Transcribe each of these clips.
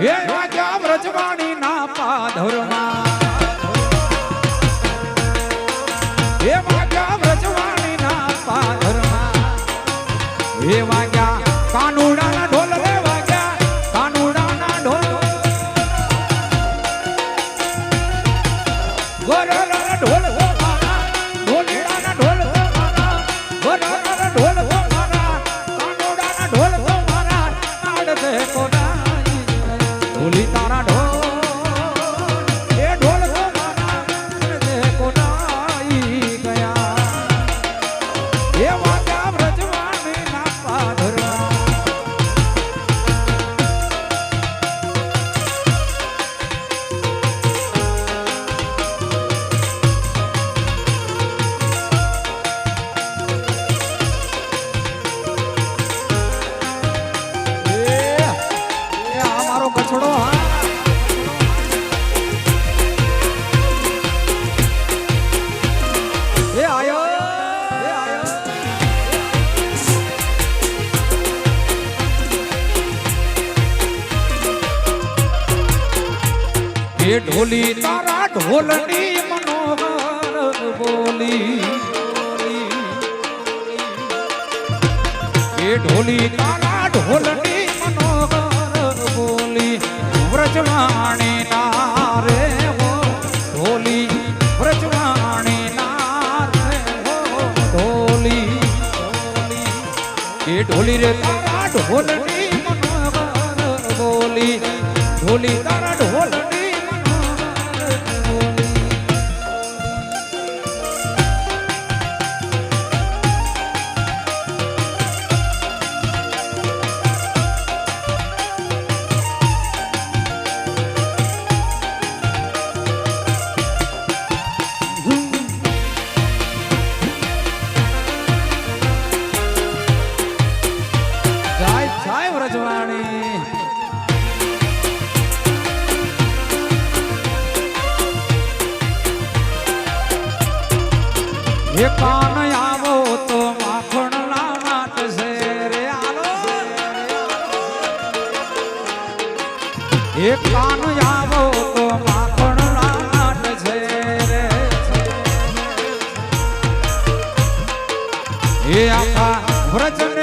એ રાજા વ્રજવાણી ના પાધરમાં વીર તારા ઢોલની મનોહર બોલી એ ઢોલી તારા ઢોલની મનોહર બોલી વ્રજવાણી ના રે ઢોલી વ્રજવાણી ના રે ઢોલી ઢોલી રે તારા ઢોલની મનોહર બોલી ઢોલી તારા એક કાન આવો તો માખણ લાટ છે રે એ આખા વ્રજન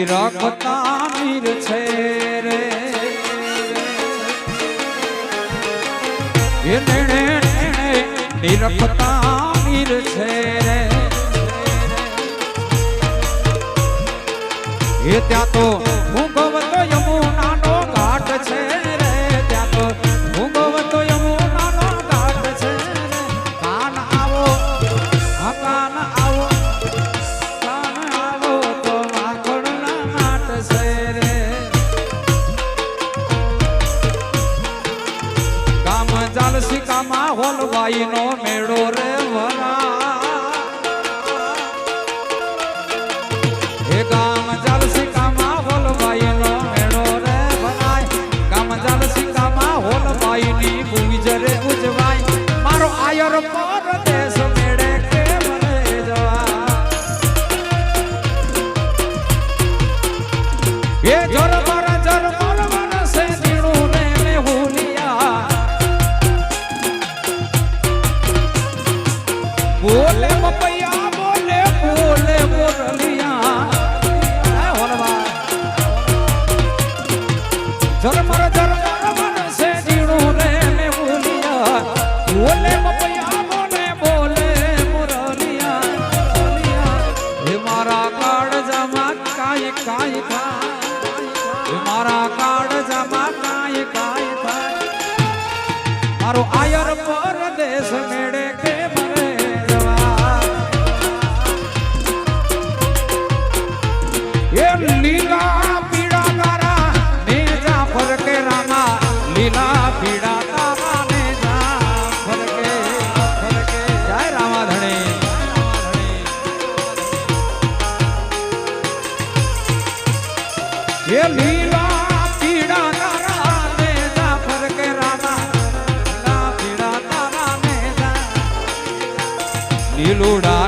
હીરકતા મીર છે રે. એને નિરખતા છે રે. એ ત્યાં તો હું ગવતો મારો આયર પરદેશ મેળે કે મરે લીલા પીડા તારા ને જા ફરકે રામા, લીલા પીડા તારા ને celular.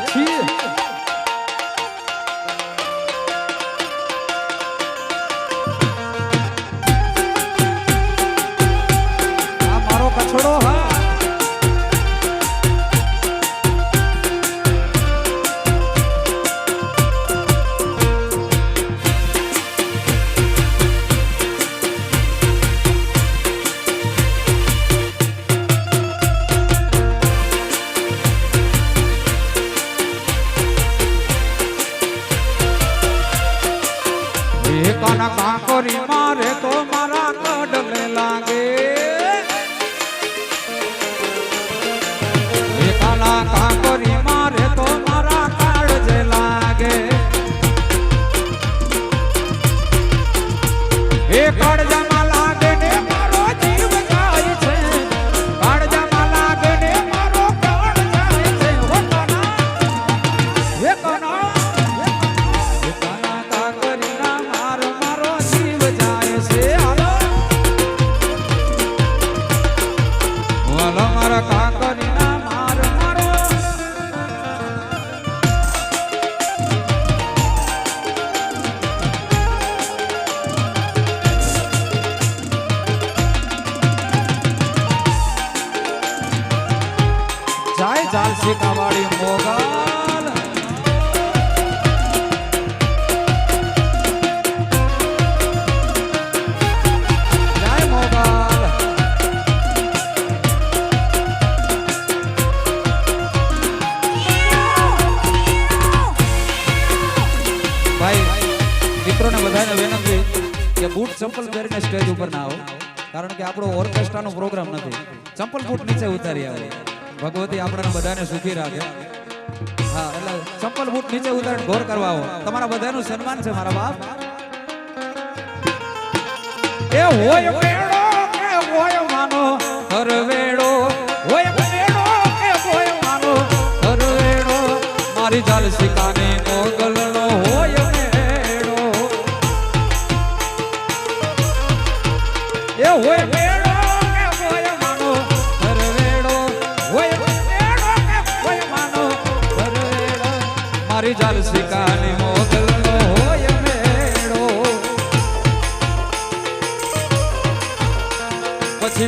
છીએ એ કાળજા સીતાવાળી મોગાલ. ભાઈ મિત્રોને બધાને વિનંતી કે બૂટ ચંપલ પહેરીને સ્ટેજ ઉપર ના આવો. કારણ કે આપણો ઓર્કેસ્ટ્રાનો પ્રોગ્રામ નથી. ચંપલ બૂટ નીચે ઉતારી આવે. ભગવતી આપણને બધાને સુખી રાખે. હા, એટલે ચંપલ બૂટ નીચે ઉતારીને ઘોર કરવા આવો. તમારા બધાનું સન્માન છે મારા બાપ. એ હોય મેળો કે હોય માનો? કરવેડો હોય મેળો કે હોય માનો? કરવેડો મારી જાલ શિકા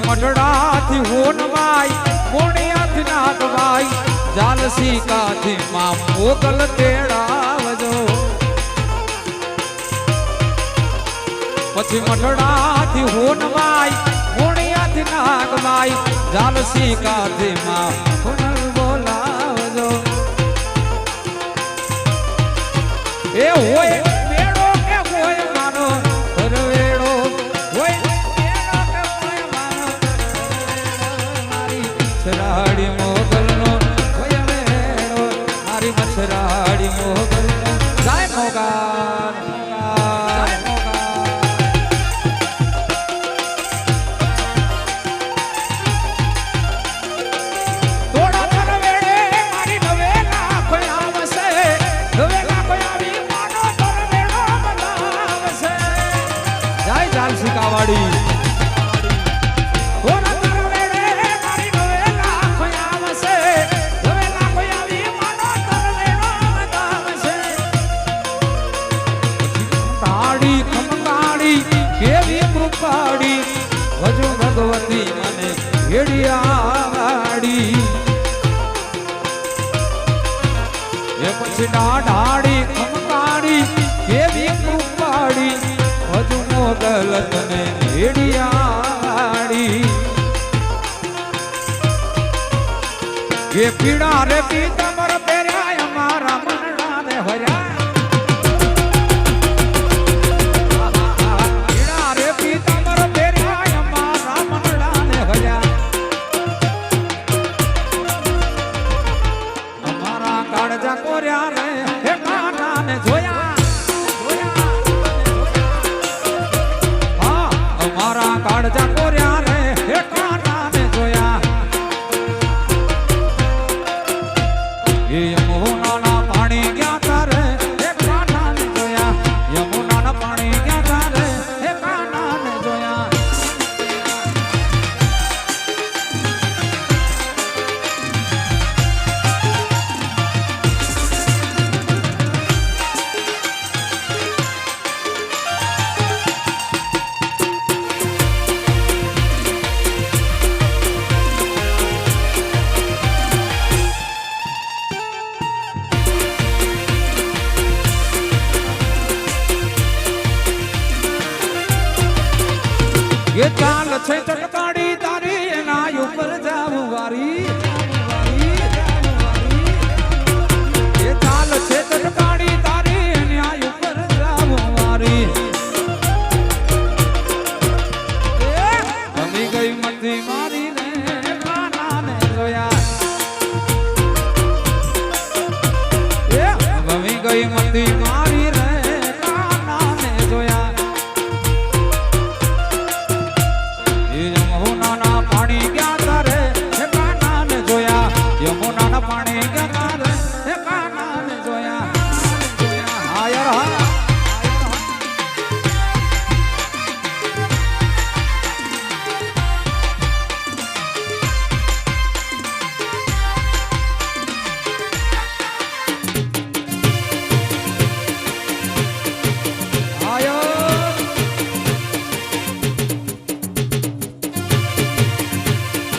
મઢડાથી હોનવાય મોણિયાથી નાગવાય જાલસી કાથી માં મોગલ તેડાવજો. પછી મઢડાથી હોનવાય મોણિયાથી નાગવાય જાલસી કાથી માં પુનર બોલાવજો. એ હોય હરિયાળી એ પછી ડાઢાડી ખમકાળી કેવી કૃપાળી હજુ મોગલ તને ભેડિયાળી એ પીડા રે પીતા